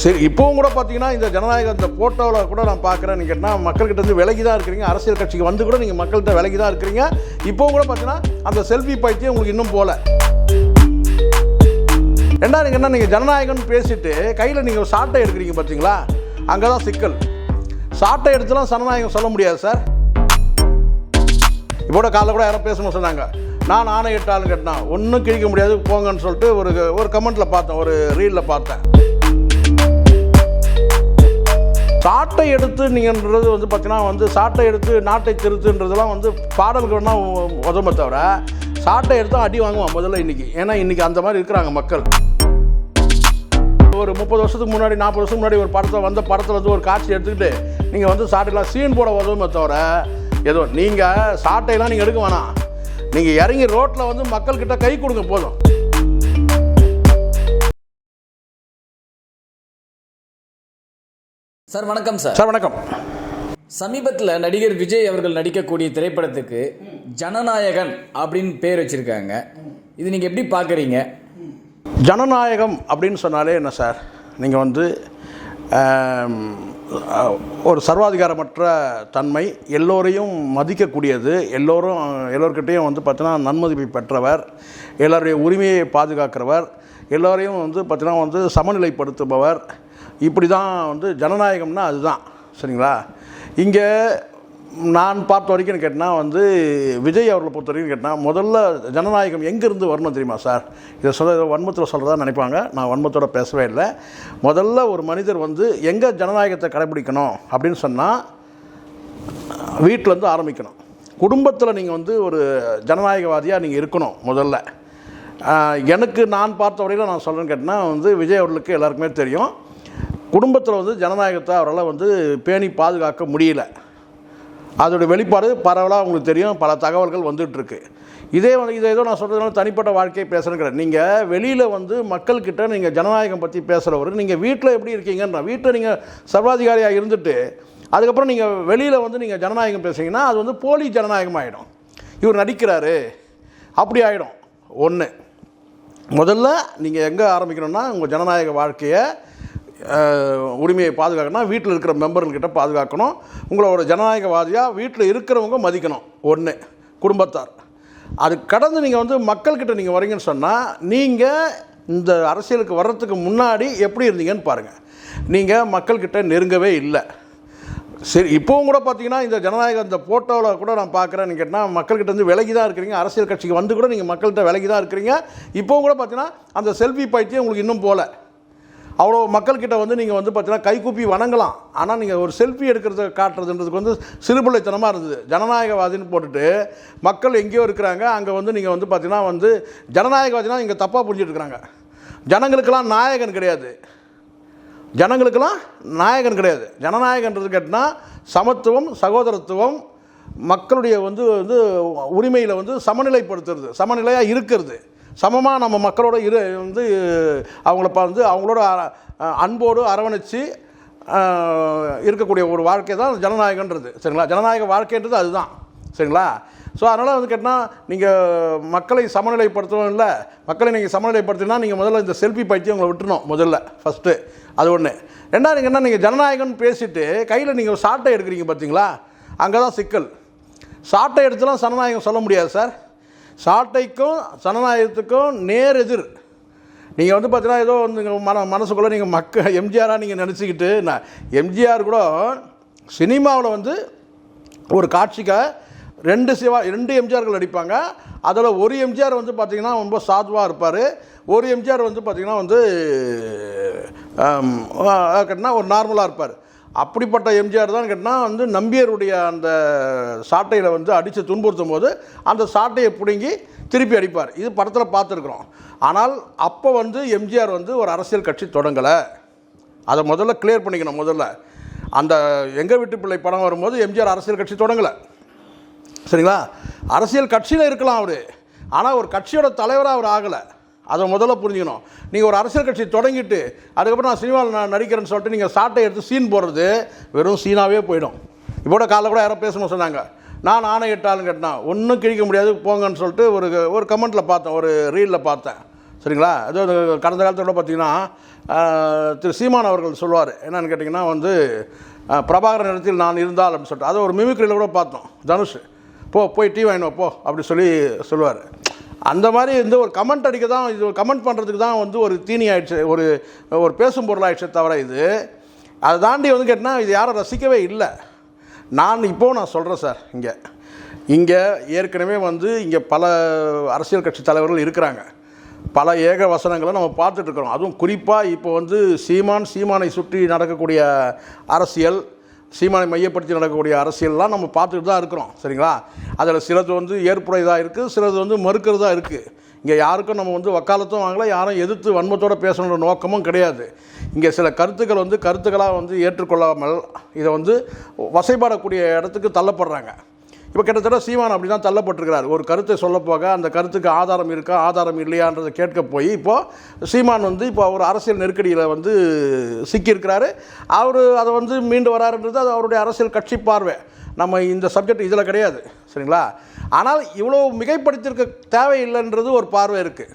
சரி இப்போவும் கூட பார்த்தீங்கன்னா இந்த ஜனநாயகத்தை இந்த ஃபோட்டோவில் கூட நான் பார்க்குறேன்னு கேட்டால் மக்கள்கிட்ட இருந்து விலகி தான் இருக்கிறீங்க. அரசியல் கட்சிக்கு வந்து கூட நீங்கள் மக்கள்கிட்ட விலகி தான் இருக்கிறீங்க. இப்போவும் கூட பார்த்தீங்கன்னா அந்த செல்ஃபி பைத்தியம் உங்களுக்கு இன்னும் போல. நீங்கள் என்ன நீங்கள் ஜனநாயகம்னு பேசிட்டு கையில் நீங்கள் சாட்டை எடுக்கிறீங்க பார்த்தீங்களா அங்கே தான் சிக்கல். சாட்டை எடுத்துலாம் ஜனநாயகம் சொல்ல முடியாது சார். இப்போட காலைல கூட யாரும் பேசணும் சொன்னாங்க. நான் ஆணையிட்டாலும் கேட்டேன் ஒன்றும் கிழிக்க முடியாது போங்கன்னு சொல்லிட்டு ஒரு ஒரு கமெண்ட்டில் பார்த்தேன் ஒரு ரீலில் பார்த்தேன். சாட்டை எடுத்து நீங்கன்றது வந்து பார்த்தீங்கன்னா வந்து சாட்டை எடுத்து நாட்டை திருத்துன்றதெல்லாம் வந்து பாடலுக்கு வேணால் உதவுமே தவிர சாட்டை எடுத்தால் அடி வாங்குவான் முதல்ல இன்றைக்கி ஏன்னா இன்றைக்கி அந்த மாதிரி இருக்கிறாங்க மக்கள். ஒரு முப்பது வருஷத்துக்கு முன்னாடி நாற்பது வருஷத்துக்கு முன்னாடி ஒரு படத்தை வந்த படத்தில் வந்து ஒரு காட்சி எடுத்துக்கிட்டு நீங்கள் வந்து சாட்டையெல்லாம் சீன் போட உதவுமே தவிர ஏதோ நீங்கள் சாட்டையெல்லாம் நீங்கள் எடுக்க வேணாம். நீங்கள் இறங்கி ரோட்டில் வந்து மக்கள்கிட்ட கை கொடுங்க போதும். சார் வணக்கம் சார். சார் வணக்கம். சமீபத்தில் நடிகர் விஜய் அவர்கள் நடிக்கக்கூடிய திரைப்படத்துக்கு ஜனநாயகன் அப்படின்னு பேர் வச்சிருக்காங்க. இது நீங்கள் எப்படி பார்க்குறீங்க ஜனநாயகம் அப்படின்னு சொன்னாலே என்ன சார்? நீங்கள் வந்து ஒரு சர்வாதிகாரமற்ற தன்மை எல்லோரையும் மதிக்கக்கூடியது எல்லோரும் எல்லோருக்கிட்டேயும் வந்து பார்த்தீங்கன்னா நன்மதிப்பை பெற்றவர் எல்லோருடைய உரிமையை பாதுகாக்கிறவர் எல்லோரையும் வந்து பார்த்தீங்கன்னா வந்து சமநிலைப்படுத்துபவர் இப்படி தான் வந்து ஜனநாயகம்னா அதுதான். சரிங்களா? இங்கே நான் பார்த்த வரைக்கும் கேட்டால் வந்து விஜய் அவர்களை பொறுத்த வரைக்கும் கேட்டால் முதல்ல ஜனநாயகம் எங்கேருந்து வரணும் தெரியுமா சார்? இதை சொல்ல வன்மத்தில் சொல்கிறதா நினைப்பாங்க. நான் வன்மத்தோட பேசவே இல்லை. முதல்ல ஒரு மனிதர் வந்து எங்கே ஜனநாயகத்தை கடைபிடிக்கணும் அப்படின்னு சொன்னால் வீட்டிலேருந்து ஆரம்பிக்கணும். குடும்பத்தில் நீங்கள் வந்து ஒரு ஜனநாயகவாதியாக நீங்கள் இருக்கணும் முதல்ல. எனக்கு நான் பார்த்த வரையில் நான் சொல்கிறேன்னு கேட்டால் வந்து விஜய் அவர்களுக்கு எல்லாருக்குமே தெரியும். குடும்பத்தில் வந்து ஜனநாயகத்தை அவரால் வந்து பேணி பாதுகாக்க முடியல. அதோட வெளிப்பாடு பரவலாக உங்களுக்கு தெரியும். பல தகவல்கள் வந்துகிட்ருக்கு இதே வந்து இதை ஏதோ நான் சொல்கிறதுனால தனிப்பட்ட வாழ்க்கையை பேசுகிறேன் நீங்கள் வெளியில் வந்து மக்கள்கிட்ட நீங்கள் ஜனநாயகம் பற்றி பேசுகிறவர் நீங்கள் வீட்டில் எப்படி இருக்கீங்கன்ற வீட்டில் நீங்கள் சர்வாதிகாரியாக இருந்துட்டு அதுக்கப்புறம் நீங்கள் வெளியில் வந்து நீங்கள் ஜனநாயகம் பேசுனீங்கன்னா அது வந்து போலி ஜனநாயகம் ஆகிடும் இவர் நடிக்கிறாரு. அப்படி ஆகிடும் ஒன்று முதல்ல நீங்கள் எங்கே ஆரம்பிக்கணும்னா உங்கள் ஜனநாயக வாழ்க்கையை உரிமையை பாதுகாக்கணும் வீட்டில் இருக்கிற மெம்பர்கள்கிட்ட பாதுகாக்கணும். உங்களோட ஜனநாயகவாதியாக வீட்டில் இருக்கிறவங்க மதிக்கணும். ஒன்று குடும்பத்தார். அது கடந்து நீங்கள் வந்து மக்கள்கிட்ட நீங்கள் வரீங்கன்னு சொன்னால் நீங்கள் இந்த அரசியலுக்கு வர்றதுக்கு முன்னாடி எப்படி இருந்தீங்கன்னு பாருங்கள் நீங்கள் மக்கள்கிட்ட நெருங்கவே இல்லை. சரி இப்போவும் கூட பார்த்தீங்கன்னா இந்த ஜனநாயக இந்த ஃபோட்டோவில் கூட நான் பார்க்குறேன்னு கேட்டால் மக்கள்கிட்ட இருந்து விலகி தான் இருக்கிறீங்க. அரசியல் கட்சிக்கு வந்து கூட நீங்கள் மக்கள்கிட்ட விலகி தான் இருக்கிறீங்க. இப்போவும் கூட பார்த்தீங்கன்னா அந்த செல்ஃபி பைத்தியம் உங்களுக்கு இன்னும் போல. அவ்வளோ மக்கள்கிட்ட வந்து நீங்கள் வந்து பார்த்தீங்கன்னா கைகூப்பி வணங்கலாம். ஆனால் நீங்கள் ஒரு செல்ஃபி எடுக்கிறத காட்டுறதுன்றதுக்கு வந்து சிறுபிள்ளைத்தனமாக இருந்தது. ஜனநாயகவாதின்னு போட்டுட்டு மக்கள் எங்கேயோ இருக்கிறாங்க. அங்கே வந்து நீங்கள் வந்து பார்த்தீங்கன்னா வந்து ஜனநாயகவாதினா இங்கே தப்பாக புரிஞ்சுட்டு இருக்கிறாங்க ஜனங்களுக்கெல்லாம் நாயகன் கிடையாது. ஜனங்களுக்கெல்லாம் நாயகன் கிடையாது. ஜனநாயகன்றது கேட்டால் சமத்துவம் சகோதரத்துவம் மக்களுடைய வந்து வந்து உரிமையில் வந்து சமநிலைப்படுத்துறது சமநிலையாக இருக்கிறது. சமமாக நம்ம மக்களோட இரு வந்து அவங்கள பா- வந்து அவங்களோட அன்போடு அரவணைச்சு இருக்கக்கூடிய ஒரு வாழ்க்கை தான் ஜனநாயகன்றது. சரிங்களா? ஜனநாயக வாழ்க்கைன்றது அதுதான். சரிங்களா? ஸோ அதனால் வந்து கேட்டால் நீங்கள் மக்களை சமநிலைப்படுத்தவும் இல்லை மக்களை நீங்கள் சமநிலைப்படுத்தினா நீங்கள் முதல்ல இந்த செல்ஃபி பைத்தியம் உங்களை விட்டுணும் முதல்ல ஃபஸ்ட்டு அது ஒன்று ரெண்டாவது நீங்கள் என்ன நீங்கள் ஜனநாயகம்னு பேசிட்டு கையில் நீங்கள் சாட்டை எடுக்கிறீங்க பார்த்தீங்களா அங்கே தான் சிக்கல். சாட்டை எடுத்துலாம் ஜனநாயகம் சொல்ல முடியாது சார். சாட்டைக்கும் ஜனநாயகத்துக்கும் நேர் எதிர். நீங்கள் வந்து பார்த்தீங்கன்னா ஏதோ வந்து மன மனசுக்குள்ளே நீங்கள் மக்க எம்ஜிஆராக நீங்கள் நினச்சிக்கிட்டு நான் எம்ஜிஆர் கூட சினிமாவில் வந்து ஒரு காட்சிக்காக ரெண்டு சிவா ரெண்டு எம்ஜிஆர்கள் நடிப்பாங்க. அதில் ஒரு எம்ஜிஆர் வந்து பார்த்திங்கன்னா ரொம்ப சாதுவாக இருப்பார். ஒரு எம்ஜிஆர் வந்து பார்த்திங்கன்னா வந்து கட்டினா ஒரு நார்மலாக இருப்பார். அப்படிப்பட்ட எம்ஜிஆர் தான் கேட்டால் வந்து நம்பியருடைய அந்த சாட்டையில் வந்து அடித்து துன்புறுத்தும் போது அந்த சாட்டையை பிடுங்கி திருப்பி அடிப்பார். இது படத்தில் பார்த்துருக்குறோம். ஆனால் அப்போ வந்து எம்ஜிஆர் வந்து ஒரு அரசியல் கட்சி தொடங்கலை. அதை முதல்ல கிளியர் பண்ணிக்கணும் முதல்ல. அந்த எங்கள் வீட்டு பிள்ளை படம் வரும்போது எம்ஜிஆர் அரசியல் கட்சி தொடங்கலை. சரிங்களா? அரசியல் கட்சியில் இருக்கலாம் அவர். ஆனால் ஒரு கட்சியோட தலைவராக அவர் ஆகலை. அதை முதல்ல புரிஞ்சுக்கணும். நீங்கள் ஒரு அரசியல் கட்சி தொடங்கிட்டு அதுக்கப்புறம் நான் சினிமாவில் நான் நடிக்கிறேன்னு சொல்லிட்டு நீங்கள் சாட்டை எடுத்து சீன் போடுறது வெறும் சீனாகவே போயிடும். இப்போட காலைல கூட யாரோ பேசணும் சொன்னாங்க. நான் ஆணையிட்டாலும் கேட்டேன் ஒன்றும் கிழிக்க முடியாது போங்கன்னு சொல்லிட்டு ஒரு ஒரு கமெண்ட்டில் பார்த்தேன் ஒரு ரீலில் பார்த்தேன். சரிங்களா? அது கடந்த காலத்தில் கூட பார்த்தீங்கன்னா திரு சீமான் அவர்கள் சொல்லுவார். என்னன்னு கேட்டிங்கன்னா வந்து பிரபாகரன் இடத்தில் நான் இருந்தால் அப்படின்னு சொல்லிட்டு. அதை ஒரு மிமிக்ரியில் கூட பார்த்தோம். தனுஷ் போ போய் டீ வாங்கினோம் போ அப்படி சொல்லி சொல்லுவார். அந்த மாதிரி வந்து ஒரு கமெண்ட் அடிக்க தான் இது கமெண்ட் பண்ணுறதுக்கு தான் வந்து ஒரு தீனி ஆயிடுச்சு ஒரு ஒரு பேசும் பொருள் தவிர இது. அதை தாண்டி வந்து கேட்டிங்கன்னா இது யாரும் ரசிக்கவே இல்லை. நான் இப்போ நான் சொல்கிறேன் சார் இங்கே. இங்கே ஏற்கனவே வந்து இங்கே பல அரசியல் கட்சி தலைவர்கள் இருக்கிறாங்க. பல ஏக வசனங்களை நம்ம பார்த்துட்ருக்குறோம் அதுவும் குறிப்பாக இப்போ வந்து சீமான் சீமானை சுற்றி நடக்கக்கூடிய அரசியல் சீமானை மையப்படுத்தி நடக்கக்கூடிய அரசியல்லாம் நம்ம பார்த்துட்டு தான் இருக்கிறோம் சரிங்களா? அதில் சிலது வந்து ஏற்புடையதாக இருக்குது சிலது வந்து மறுக்கிறதா இருக்குது இங்கே யாருக்கும் நம்ம வந்து வக்காலத்தும் வாங்கல யாரும் எதிர்த்து வன்மத்தோடு பேசணுன்ற நோக்கமும் கிடையாது. இங்கே சில கருத்துக்கள் வந்து கருத்துக்களாக வந்து ஏற்றுக்கொள்ளாமல் இதை வந்து வசைபாடக்கூடிய இடத்துக்கு தள்ளப்படுறாங்க. இப்போ கிட்டத்தட்ட சீமான் அப்படி தான் தள்ளப்பட்டிருக்கிறார். ஒரு கருத்தை சொல்லப்போக போக அந்த கருத்துக்கு ஆதாரம் இருக்கா ஆதாரம் இல்லையான்றதை கேட்க போய் இப்போது சீமான் வந்து இப்போ ஒரு அரசியல் நெருக்கடியில் வந்து சிக்கியிருக்கிறாரு. அவர் அதை வந்து மீண்டு வராருன்றது அது அவருடைய அரசியல் கட்சி பார்வை. நம்ம இந்த சப்ஜெக்ட் இதில் கிடையாது. சரிங்களா? ஆனால் இவ்வளோ மிகைப்படுத்தியிருக்க தேவையில்லைன்றது ஒரு பார்வை இருக்குது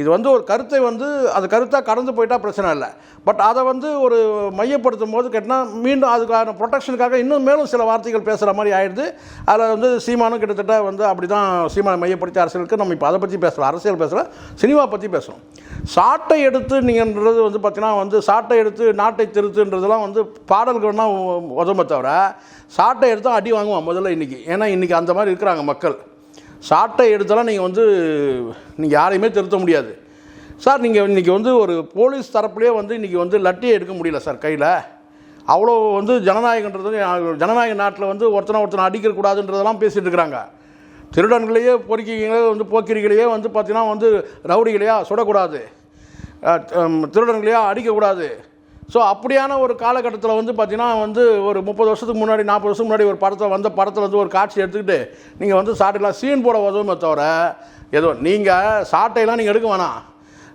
இது வந்து ஒரு கருத்தை வந்து அது கருத்தாக கடந்து போயிட்டால் பிரச்சனை இல்லை. பட் அதை வந்து ஒரு மையப்படுத்தும் போது கேட்டால் மீண்டும் அதுக்கான ப்ரொடெக்ஷனுக்காக இன்னும் மேலும் சில வார்த்தைகள் பேசுகிற மாதிரி ஆயிடுது. அதில் வந்து சீமானும் கிட்டத்தட்ட வந்து அப்படி தான் சீமானை மையப்படுத்தி அரசியலுக்கு நம்ம இப்போ அதை பற்றி பேசலாம். அரசியல் பேசலாம் சினிமா பற்றி பேசுவோம் சாட்டை எடுத்து நீங்கன்றது வந்து பார்த்தீங்கன்னா வந்து சாட்டை எடுத்து நாட்டை திருத்துன்றதெல்லாம் வந்து பாடல்கள் வேணால் தவிர சாட்டை எடுத்தால் அடி வாங்குவான் முதல்ல இன்றைக்கி ஏன்னா இன்றைக்கி அந்த மாதிரி இருக்கிறாங்க மக்கள். சாட்டை எடுத்தாலும் நீங்கள் வந்து நீங்கள் யாரையுமே திருத்த முடியாது. சார் நீங்கள் இன்றைக்கி வந்து ஒரு போலீஸ் தரப்புலேயே வந்து இன்றைக்கி வந்து லட்டியை எடுக்க முடியல சார் கையில். அவ்வளோ வந்து ஜனநாயகன்றது ஜனநாயக நாட்டில் வந்து ஒருத்தனை ஒருத்தனை அடிக்கக்கூடாதுன்றதெல்லாம் பேசிகிட்டு இருக்கிறாங்க. திருடன்களையே பொறுக்கிகளே வந்து போக்கிரிகளையே வந்து பார்த்திங்கன்னா வந்து ரவுடிகளையா சுடக்கூடாது. அஹ், திருடன்களையா அடிக்கக்கூடாது. ஸோ அப்படியான ஒரு காலகட்டத்தில் வந்து பார்த்தீங்கன்னா வந்து ஒரு முப்பது வருஷத்துக்கு முன்னாடி நாற்பது வருஷத்துக்கு முன்னாடி ஒரு படத்தை வந்த படத்தில் வந்து ஒரு காட்சி எடுத்துக்கிட்டு நீங்கள் வந்து சாட்டையெல்லாம் சீன் போட உதவுமே தவிர ஏதோ நீங்கள் சாட்டையெல்லாம் நீங்கள் எடுக்க வேணாம்.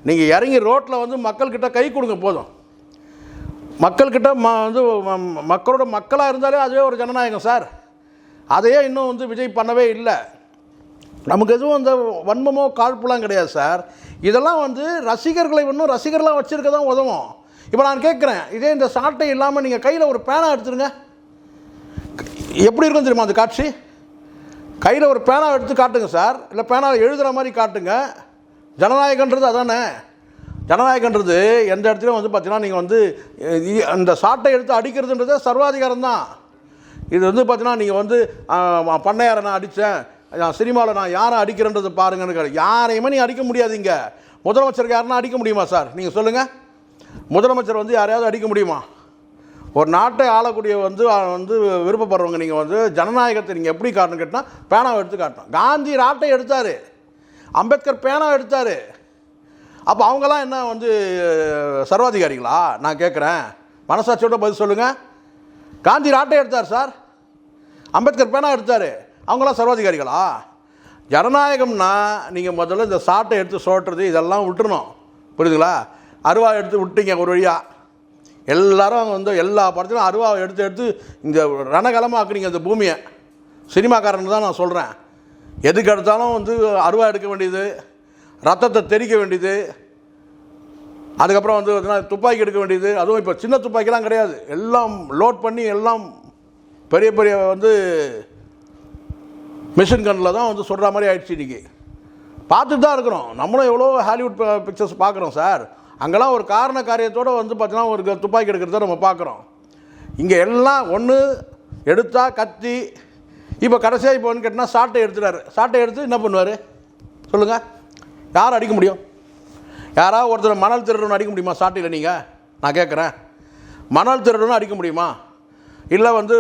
நீங்கள் இறங்கி ரோட்டில் வந்து மக்கள்கிட்ட கை கொடுங்க போதும். மக்கள்கிட்ட ம வந்து ம- மக்களோட மக்களாக இருந்தாலே அதுவே ஒரு ஜனநாயகம் சார். அதையே இன்னும் வந்து விஜய் பண்ணவே இல்லை. நமக்கு எதுவும் அந்த வன்மமோ காழ்ப்புலாம் கிடையாது சார். இதெல்லாம் வந்து ரசிகர்களை இன்னும் ரசிகர்லாம் வச்சுருக்க தான் உதவும். இப்போ நான் கேட்குறேன் இதே இந்த சாட்டை இல்லாமல் நீங்கள் கையில் ஒரு பேனா எடுத்துருங்க. எப்படி இருக்கும் தெரியுமா அந்த காட்சி? கையில் ஒரு பேனா எடுத்து காட்டுங்க சார். இல்லை பேனா எழுதுகிற மாதிரி காட்டுங்க. ஜனநாயகன்றது அதானே? ஜனநாயகன்றது எந்த இடத்துலையும் வந்து பார்த்தீங்கன்னா நீங்கள் வந்து அந்த சாட்டை எடுத்து அடிக்கிறதுன்றதே சர்வாதிகாரம் தான். இது வந்து பார்த்தீங்கன்னா நீங்கள் வந்து பண்ணையாரை நான் அடித்தேன் நான் சினிமாவில் நான் யாரை அடிக்கிறேன்றது பாருங்கன்னு கேளு. யாரையுமே நீ அடிக்க முடியாதீங்க முதலமைச்சருக்கு யாருன்னா அடிக்க முடியுமா சார்? நீங்கள் சொல்லுங்கள் முதலமைச்சர் வந்து யாரையாவது அடிக்க முடியுமா? ஒரு நாட்டை ஆளக்கூடிய வந்து வந்து விருப்பப்படுறவங்க நீங்கள் வந்து ஜனநாயகத்தை நீங்கள் எப்படி காட்டணும் கேட்டால் பேனாவை எடுத்து காட்டணும். காந்தி ராட்டை எடுத்தார். அம்பேத்கர் பேனாவை எடுத்தார். அப்போ அவங்களாம் என்ன வந்து சர்வாதிகாரிங்களா? சர்வாதிகாரிகளா நான் கேட்குறேன் மனசாட்சியோட பதில் சொல்லுங்கள் காந்தி ராட்டை எடுத்தார் சார். அம்பேத்கர் பேனா எடுத்தார். அவங்களாம் சர்வாதிகாரிகளா? ஜனநாயகம்னா நீங்கள் முதல்ல இந்த சாட்டை எடுத்து சோட்டுறது இதெல்லாம் விட்டுறணும். புரியுதுங்களா? அருவா எடுத்து விட்டீங்க ஒரு வழியாக எல்லாரும் வந்து எல்லா படத்திலும் அருவாவை எடுத்து எடுத்து இந்த ரணகலமாக்குறீங்க இந்த பூமியை. சினிமாக்காரன் தான் நான் சொல்கிறேன் எதுக்கு எடுத்தாலும் வந்து அருவா எடுக்க வேண்டியது ரத்தத்தை தெரிக்க வேண்டியது அதுக்கப்புறம் வந்து பார்த்தீங்கன்னா துப்பாக்கி எடுக்க வேண்டியது அதுவும் இப்போ சின்ன துப்பாக்கிலாம் கிடையாது. எல்லாம் லோட் பண்ணி எல்லாம் பெரிய பெரிய வந்து மிஷின் கண்ணில் தான் வந்து சொல்கிற மாதிரி ஆயிடுச்சு இன்றைக்கி பார்த்துட்டு தான் இருக்கிறோம். நம்மளும் எவ்வளோ ஹாலிவுட் பிக்சர்ஸ் பார்க்குறோம் சார் அங்கெல்லாம் ஒரு காரண காரியத்தோடு வந்து பார்த்தீங்கன்னா ஒரு துப்பாக்கி எடுக்கிறத நம்ம பார்க்குறோம். இங்கே எல்லாம் ஒன்று எடுத்தா கத்தி. இப்போ கடைசியாக இப்போ வந்து கேட்டால் சாட்டை எடுத்துட்டாரு. சாட்டை எடுத்து என்ன பண்ணுவார்? சொல்லுங்கள் யார் அடிக்க முடியும்? யாராவது ஒருத்தர் மணல் திருடணும் அடிக்க முடியுமா? சாட்டையில் நீங்கள் நான் கேட்குறேன் மணல் திருடணும் அடிக்க முடியுமா? இல்லை வந்து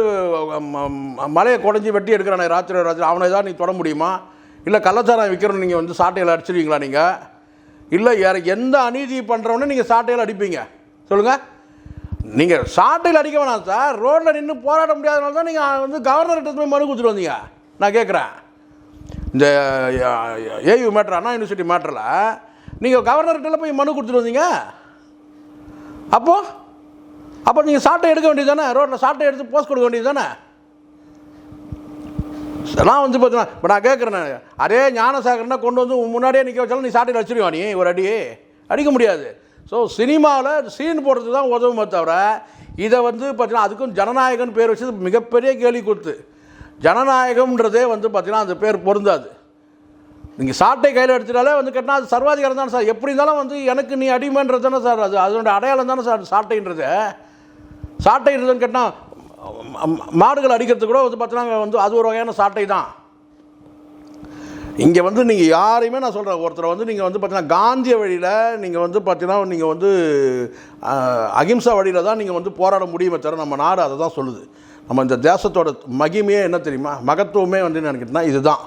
மலையை குடஞ்சி வெட்டி எடுக்கிறானே ராத்திரி ராத்திரி. அவனை தான் நீ தொட முடியுமா? இல்லை கள்ளச்சாரம் விற்கிறோன்னு நீங்கள் வந்து சாட்டையில் அடிச்சிருவீங்களா நீங்கள் இல்லை யார் எந்த அநீதி பண்ணுறவனே நீங்கள் சாட்டையில் அடிப்பீங்க. சொல்லுங்கள் நீங்கள் சாட்டையில் அடிக்க வேணாம் சார். ரோட்டில் நின்று போராட முடியாதனால தான் நீங்கள் வந்து கவர்னர்கிட்ட போய் மனு கொடுத்துட்டு வந்தீங்க. நான் கேட்குறேன் இந்த ஏயு மேட்ரு அண்ணா யூனிவர்சிட்டி மேட்டரில் நீங்கள் கவர்னர்கிட்ட போய் மனு கொடுத்துட்டு வந்தீங்க. அப்போது அப்போ நீங்கள் சாட்டை எடுக்க வேண்டியது தானே? ரோட்டில் சாட்டை எடுத்து போஸ்ட் கொடுக்க வேண்டியது தானே? நான் வந்து பார்த்தீங்கன்னா இப்போ நான் கேட்குறேன் அதே ஞானசாகரனா கொண்டு வந்து உன் முன்னாடியே நிற்க வச்சாலும் நீ சாட்டையில் வச்சிருவா நீ? ஒரு அடி அடிக்க முடியாது. ஸோ சினிமாவில் சீன் போடுறதுக்கு தான் உதவுமே தவிர இதை வந்து பார்த்தீங்கன்னா அதுக்கும் ஜனநாயகன் பேர் வச்சது மிகப்பெரிய கேள்வி கொடுத்து ஜனநாயகம்ன்றதே வந்து பார்த்தீங்கன்னா அந்த பேர் பொருந்தாது. நீங்கள் சாட்டை கையில் எடுத்துட்டாலே வந்து கேட்டால் அது சர்வாதிகாரம் தானே சார். எப்படி இருந்தாலும் வந்து எனக்கு நீ அடிமைன்றது தானே சார் அது. அதனுடைய அடையாளம் தானே சார் சாட்டைன்றது. சாட்டைன்றதுன்னு கேட்டால் மாடுகள் அடிக்கிறது கூட வந்து பார்த்தீங்கன்னா வந்து அது ஒரு வகையான சாட்டை தான். இங்கே வந்து நீங்கள் யாரையுமே நான் சொல்கிறேன் ஒருத்தரை வந்து நீங்கள் வந்து பார்த்தீங்கன்னா காந்திய வழியில் நீங்கள் வந்து பார்த்தீங்கன்னா நீங்கள் வந்து அகிம்சா வழியில் தான் நீங்கள் வந்து போராட முடியுமே தவிர நம்ம நாடு அதை தான் சொல்லுது. நம்ம இந்த தேசத்தோட மகிமையே என்ன தெரியுமா? மகத்துவமே வந்து நினைக்கிட்டேன்னா இதுதான்.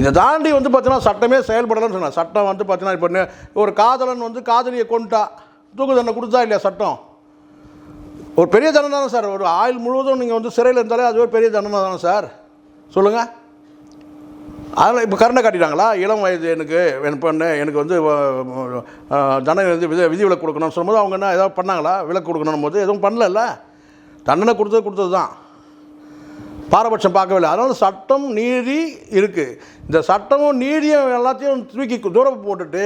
இதை தாண்டி வந்து பார்த்தீங்கன்னா சட்டமே செயல்படலைன்னு சொன்னேன் சட்டம் வந்து பார்த்தீங்கன்னா இப்போ ஒரு காதலன் வந்து காதலியை கொண்டுட்டா தூக்கு தண்டனை கொடுத்தா இல்லையா சட்டம்? ஒரு பெரிய தண்டனை தானே சார். ஒரு ஆயுள் முழுவதும் நீங்கள் வந்து சிறையில் இருந்தாலே அது ஒரு பெரிய தண்டனை தானே சார்? சொல்லுங்கள் அதெல்லாம் இப்போ கருணை காட்டிட்டாங்களா? இளம் வயது எனக்கு என் பண்ண எனக்கு வந்து தண்டனை வந்து விதி விலக்கு கொடுக்கணும்னு சொல்லும்போது அவங்க என்ன ஏதாவது பண்ணாங்களா? விலக்கு கொடுக்கணும் போது எதுவும் பண்ணலல்ல? தண்டனை கொடுத்தது கொடுத்தது தான். பாரபட்சம் பார்க்கவில்லை. அதனால் சட்டம் நீதி இருக்குது இந்த சட்டமும் நீதியும் எல்லாத்தையும் தூக்கி தூரம் போட்டுட்டு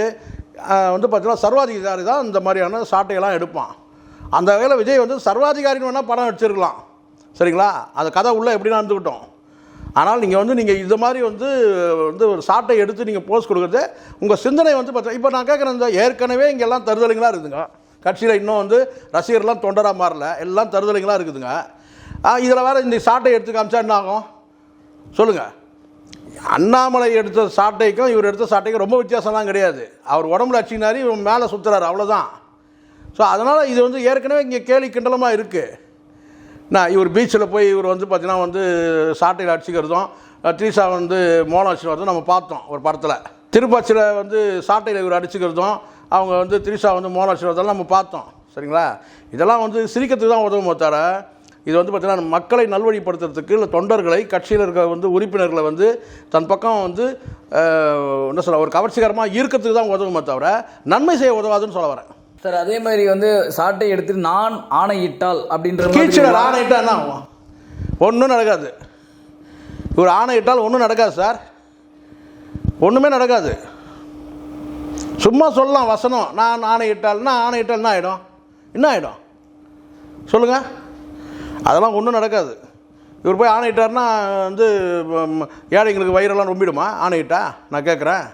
வந்து பார்த்தீங்கன்னா சர்வாதிகாரி தான் இந்த மாதிரியான சாட்டையெல்லாம் எடுப்பான். அந்த வகையில் விஜய் வந்து சர்வாதிகாரின்னு வேணால் படம் வச்சிருக்கலாம் சரிங்களா? அந்த கதை உள்ளே எப்படி நடந்துக்கிட்டோம் ஆனால் நீங்கள் வந்து நீங்கள் இது மாதிரி வந்து வந்து ஒரு சாட்டை எடுத்து நீங்கள் போஸ்ட் கொடுக்குறது உங்கள் சிந்தனை வந்து பார்த்தா இப்போ நான் கேட்குறேன் இந்த ஏற்கனவே இங்கே எல்லாம் தருதலைங்களாக இருக்குதுங்க. கட்சியில் இன்னும் வந்து ரசிகர்லாம் தொண்டராக மாறல. எல்லாம் தருதலைங்களாக இருக்குதுங்க. இதில் வேறு இந்த சாட்டை எடுத்து காமிச்சா என்ன ஆகும்? சொல்லுங்கள் அண்ணாமலை எடுத்த சாட்டைக்கும் இவர் எடுத்த சாட்டைக்கும் ரொம்ப வித்தியாசம்லாம் கிடையாது. அவர் உடம்புல அச்சினாரி இவன் மேலே சுற்றுறாரு அவ்வளோதான் ஸோ அதனால் இது வந்து ஏற்கனவே இங்கே கேலி கிண்டலமாக இருக்குது நான் இவர் பீச்சில் போய் இவர் வந்து பார்த்தீங்கன்னா வந்து சாட்டையில் அடிச்சுக்கிறதும் த்ரீசா வந்து மோனம் அடிச்சுக்கிறதும் நம்ம பார்த்தோம் ஒரு படத்தில். திருப்பாச்சியில் வந்து சாட்டையில் இவர் அடிச்சுக்கிறதும் அவங்க வந்து த்ரீசா வந்து மோனம் வச்சுக்கிறதெல்லாம் நம்ம பார்த்தோம். சரிங்களா? இதெல்லாம் வந்து சிரிக்கிறதுக்கு தான் உதவும் தவிர இது வந்து பார்த்திங்கன்னா மக்களை நல்வழிப்படுத்துறதுக்கு இல்லை தொண்டர்களை கட்சியில் இருக்க வந்து உறுப்பினர்களை வந்து தன் பக்கம் வந்து என்ன சொல்ல ஒரு கவர்ச்சிகரமாக ஈர்க்கிறதுக்கு தான் உதவுமே தவிர நன்மை செய்ய உதவாதுன்னு சொல்ல வரேன். சார் அதே மாதிரி வந்து சாட்டை எடுத்துட்டு நான் ஆணையிட்டால் அப்படின்ற கீழ்ச்சியர் கீழ்ச்சியில் ஆணையிட்டா என்ன ஆகும்? ஒன்றும் நடக்காது. இவர் ஆணையிட்டால் ஒன்றும் நடக்காது சார் ஒன்றுமே நடக்காது. சும்மா சொல்லலாம் வசனம். நான் ஆணையிட்டால்னா ஆணையிட்டால் என்ன ஆகிடும் என்ன ஆகிடும் சொல்லுங்கள் அதெல்லாம் ஒன்றும் நடக்காது. இவர் போய் ஆணையிட்டார்னா வந்து ஏழைங்களுக்கு வயிறெல்லாம் ரொம்பிடுமா? ஆணையிட்டா? நான் கேட்குறேன்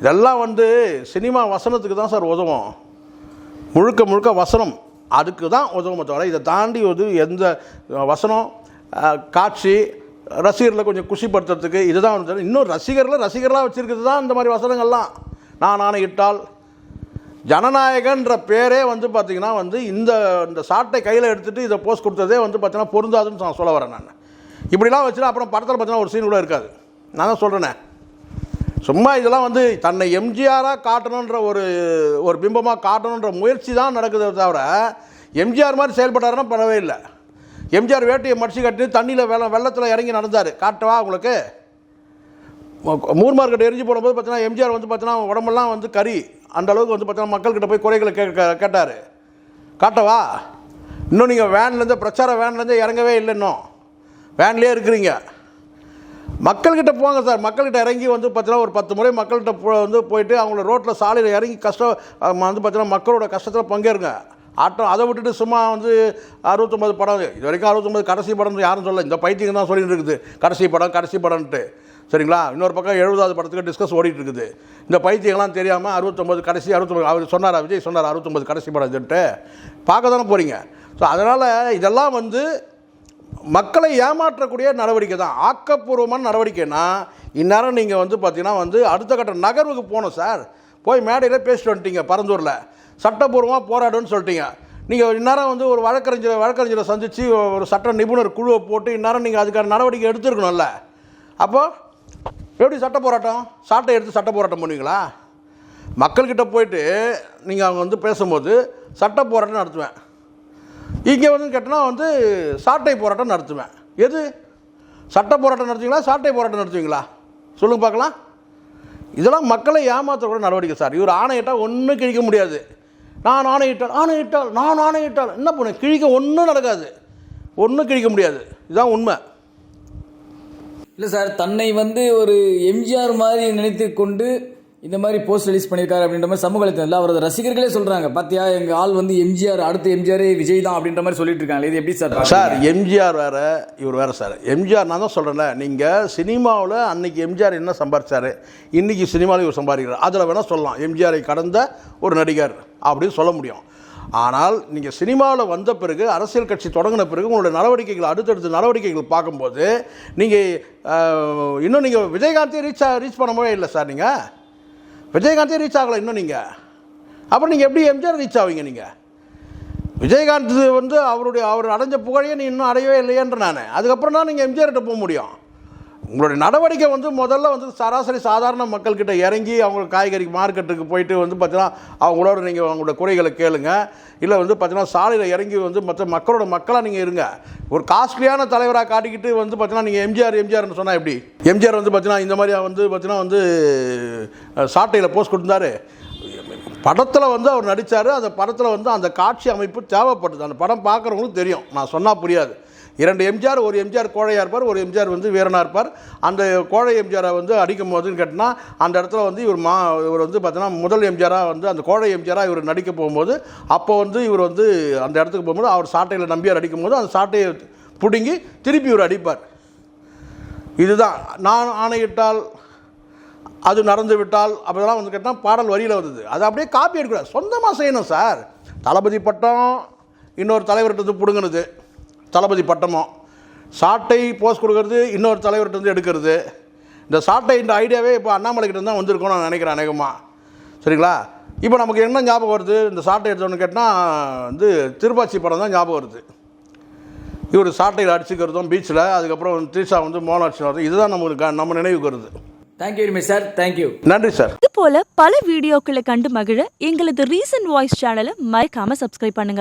இதெல்லாம் வந்து சினிமா வசனத்துக்கு தான் சார் உதவும். முழுக்க முழுக்க வசனம். அதுக்கு தான் உதவுமே தவிர இதை தாண்டி வந்து எந்த வசனம் காட்சி ரசிகர்களை கொஞ்சம் குஷிப்படுத்துறதுக்கு இதுதான் வந்து இன்னும் ரசிகர்களை ரசிகர்களாக வச்சுருக்கிறது தான் இந்த மாதிரி வசனங்கள்லாம். நான் ஆணையிட்டால் ஜனநாயகன்ற பேரே வந்து பார்த்திங்கன்னா வந்து இந்த இந்த சாட்டை கையில் எடுத்துகிட்டு இதை போஸ்ட் கொடுத்ததே வந்து பார்த்தீங்கன்னா பொருந்தாதுன்னு நான் சொல்ல வரேன் நான். இப்படிலாம் வச்சுன்னா அப்புறம் படத்தில் பார்த்தீங்கன்னா ஒரு சீன் கூட இருக்காது. நான் தான் சொல்கிறேனே சும்மா இதெல்லாம் வந்து தன்னை எம்ஜிஆராக காட்டணுன்ற ஒரு ஒரு பிம்பமாக காட்டணுன்ற முயற்சி தான் நடக்குதே தவிர எம்ஜிஆர் மாதிரி செயல்பட்டாருன்னா பரவே இல்லை எம்ஜிஆர் வேட்டையை மடிச்சு கட்டி தண்ணியில் வெள்ள வெள்ளத்தில் இறங்கி நடந்தார். காட்டவா உங்களுக்கு? மூர் மார்க்கெட் எரிஞ்சு போடும்போது பார்த்தீங்கன்னா எம்ஜிஆர் வந்து பார்த்தீங்கன்னா உடம்பெல்லாம் வந்து கறி. அந்த அளவுக்கு வந்து பார்த்தீங்கன்னா மக்கள்கிட்ட போய் குறைகளை கேட்க கேட்டார். காட்டவா? இன்னும் நீங்கள் வேன்லேருந்து பிரச்சார வேன்லேருந்து இறங்கவே இல்லை இன்னும் வேன்லேயே இருக்கிறீங்க. மக்கள்கிட்ட போங்க சார். மக்கள்கிட்ட இறங்கி வந்து பார்த்தீங்கன்னா ஒரு பத்து முறை மக்கள்கிட்ட போ வந்து போயிட்டு அவங்கள ரோட்டில் சாலையில் இறங்கி கஷ்டம் வந்து பார்த்தீங்கன்னா மக்களோட கஷ்டத்தில் பங்கேறுங்க. ஆட்டம் அதை விட்டுட்டு சும்மா வந்து அறுபத்தொம்பது படம் இது வரைக்கும் அறுபத்தொம்பது கடைசி படம் யாரும் சொல்ல இந்த பைத்தியம் தான் சொல்லிட்டு இருக்குது. கடைசி படம் கடைசி படம்ன்ட்டு. சரிங்களா? இன்னொரு பக்கம் எழுபதாவது படத்துக்கு டிஸ்கஸ் ஓடிட்டு இருக்குது. இந்த பைத்தியங்கள்லாம் தெரியாமல் அறுபத்தொம்பது கடைசி அறுபத்தொம்பது அவர் சொன்னார் விஜய் சொன்னார் அறுபத்தொம்பது கடைசி படம் இதுன்ட்டு. பார்க்க தானே போகிறீங்க ஸோ அதனால் இதெல்லாம் வந்து மக்களை ஏமாற்றக்கூடிய நடவடிக்கை தான். ஆக்கப்பூர்வமான நடவடிக்கைனா இந்நேரம் நீங்கள் வந்து பார்த்தீங்கன்னா வந்து அடுத்த கட்ட நகர்வுக்கு போகணும் சார். போய் மேடையில் பேசிட்டு வந்துட்டீங்க பரந்தூரில். சட்டப்பூர்வமாக போராடுன்னு சொல்லிட்டீங்க. நீங்கள் இந்நேரம் வந்து ஒரு வழக்கறிஞரை வழக்கறிஞரை சந்தித்து ஒரு சட்ட நிபுணர் குழுவை போட்டு இந்நேரம் நீங்கள் அதுக்கான நடவடிக்கை எடுத்துருக்கணும்ல. அப்போது எப்படி சட்ட போராட்டம்? சாட்டை எடுத்து சட்ட போராட்டம் பண்ணுவீங்களா? மக்கள்கிட்ட போயிட்டு நீங்கள் அவங்க வந்து பேசும்போது சட்ட போராட்டம் நடத்துவேன். இங்கே வந்து கேட்டனா வந்து சாட்டை போராட்டம் நடத்துவேன். எது? சட்ட போராட்டம் நடத்துவீங்களா? சாட்டை போராட்டம் நடத்துவீங்களா? சொல்லுங்க பார்க்கலாம். இதெல்லாம் மக்களை ஏமாற்றக்கூட நடவடிக்கை சார். இவர் ஆணையிட்டால் ஒன்றும் கிழிக்க முடியாது. நான் ஆணையிட்டால் ஆணையிட்டால் நான் ஆணையிட்டால் என்ன பண்ண? கிழிக்க ஒன்றும் நடக்காது. ஒன்றும் கிழிக்க முடியாது. இதுதான் உண்மை. இல்லை சார் தன்னை வந்து ஒரு எம்ஜிஆர் மாதிரி நினைத்து கொண்டு இந்த மாதிரி போஸ்ட் ரிலீஸ் பண்ணியிருக்காரு அப்படின்ற மாதிரி சமூக வலைத்தளத்தில் அவரது ரசிகர்களே சொல்கிறாங்க பார்த்தியா எங்கள் ஆள் வந்து எம்ஜிஆர் அடுத்த எம்ஜிஆரே விஜய் தான் அப்படின்ற மாதிரி சொல்லிட்டு இருக்காங்க இது எப்படி சார் சார் எம்ஜிஆர் வேறு இவர் வேறு சார். எம்ஜிஆர் நான் தான் சொல்கிறேன்ல நீங்கள் சினிமாவில் அன்னைக்கு எம்ஜிஆர் என்ன சம்பாரிச்சார்? இன்றைக்கி சினிமாவில் இவர் சம்பாதிக்கிறார். அதில் வேணால் சொல்லலாம். எம்ஜிஆரை கடந்த ஒரு நடிகர் அப்படின்னு சொல்ல முடியும். ஆனால் நீங்கள் சினிமாவில் வந்த பிறகு அரசியல் கட்சி தொடங்கின பிறகு உங்களுடைய நடவடிக்கைகள் அடுத்தடுத்த நடவடிக்கைகள் பார்க்கும்போது நீங்கள் இன்னும் நீங்கள் விஜயகாந்தையும் ரீச் ரீச் பண்ணவே இல்லை சார் நீங்கள் விஜயகாந்தே ரீச் ஆகலை இன்னும் நீங்கள் அப்புறம் நீங்கள் எப்படி எம்ஜிஆர் ரீச் ஆவீங்க நீங்கள் விஜயகாந்த் வந்து அவருடைய அவர் அடைஞ்ச புகழையே நீ இன்னும் அடையவே இல்லையன்ற நான். அதுக்கப்புறம் தான் நீங்கள் எம்ஜிஆர்கிட்ட போக முடியும். உங்களுடைய நடவடிக்கை வந்து முதல்ல வந்து சராசரி சாதாரண மக்கள்கிட்ட இறங்கி அவங்க காய்கறி மார்க்கெட்டுக்கு போயிட்டு வந்து பார்த்தீங்கன்னா அவங்களோட நீங்கள் அவங்களோட குறைகளை கேளுங்க. இல்லை வந்து பார்த்தீங்கன்னா சாலையில் இறங்கி வந்து மற்ற மக்களோட மக்களாக நீங்கள் இருங்க. ஒரு காஸ்ட்லியான தலைவராக காட்டிக்கிட்டு வந்து பார்த்தீங்கன்னா நீங்கள் எம்ஜிஆர் எம்ஜிஆர்னு சொன்னால் எப்படி? எம்ஜிஆர் வந்து பார்த்தீங்கன்னா இந்த மாதிரி வந்து பார்த்தீங்கன்னா வந்து சாட்டையில் போஸ்ட் கொடுத்தாரு. படத்தில் வந்து அவர் நடித்தார் அந்த படத்தில் வந்து அந்த காட்சி அமைப்பு தேவைப்பட்டது. அந்த படம் பார்க்குறவங்களுக்கு தெரியும். நான் சொன்னால் புரியாது. இரண்டு எம்ஜிஆர் ஒரு எம்ஜிஆர் கோழையாக இருப்பார் ஒரு எம்ஜிஆர் வந்து வீரனாக இருப்பார். அந்த கோழை எம்ஜிஆரை வந்து அடிக்கும் போதுன்னு கேட்டால் அந்த இடத்துல வந்து இவர் மா இவர் வந்து பார்த்தீங்கன்னா முதல் எம்ஜிஆராக வந்து அந்த கோழை எம்ஜிஆராக இவர் நடிக்க போகும்போது அப்போ வந்து இவர் வந்து அந்த இடத்துக்கு போகும்போது அவர் சாட்டையில் நம்பியார் அடிக்கும்போது அந்த சாட்டையை பிடுங்கி திருப்பி இவர் அடிப்பார். இதுதான். நான் ஆணையிட்டால் அது நடந்து விட்டால் அப்படிலாம் வந்து கேட்டால் பாடல் வரியில் வந்தது. அது அப்படியே காப்பி எடுக்கூடாது சொந்தமாக செய்யணும் சார் தளபதி பட்டம் இன்னொரு தலைவர்கிட்ட இருந்து பிடுங்கினது. தளபதி பட்டமும் சாட்டை போஸ்ட் கொடுக்கறது இன்னொரு தலைவர்கிட்ட இருந்து எடுக்கிறது. இந்த சாட்டை இந்த ஐடியாவே இப்போ அண்ணாமலைக்கிட்ட தான் வந்திருக்கோம் நான் நினைக்கிறேன் அநேகமாக சரிங்களா? இப்போ நமக்கு என்ன ஞாபகம் வருது? இந்த சாட்டை எடுத்தோன்னு கேட்டால் வந்து திருப்பாச்சி படம் தான் ஞாபகம் வருது. இவர் சாட்டையில் அடிச்சுக்கிறதும் பீச்சில் அதுக்கப்புறம் த்ரீஷா வந்து மோகன் அடிச்சு இதுதான் நம்மளுக்கு நம்ம நினைவுக்கு வருது. Thank you very much sir thank you நன்றி சார் இது போல பல வீடியோக்களை கண்டு மகிழ எங்களது ரீசன்ட் வாய்ஸ் சேனலை மறக்காம சப்ஸ்கிரைப் பண்ணுங்க.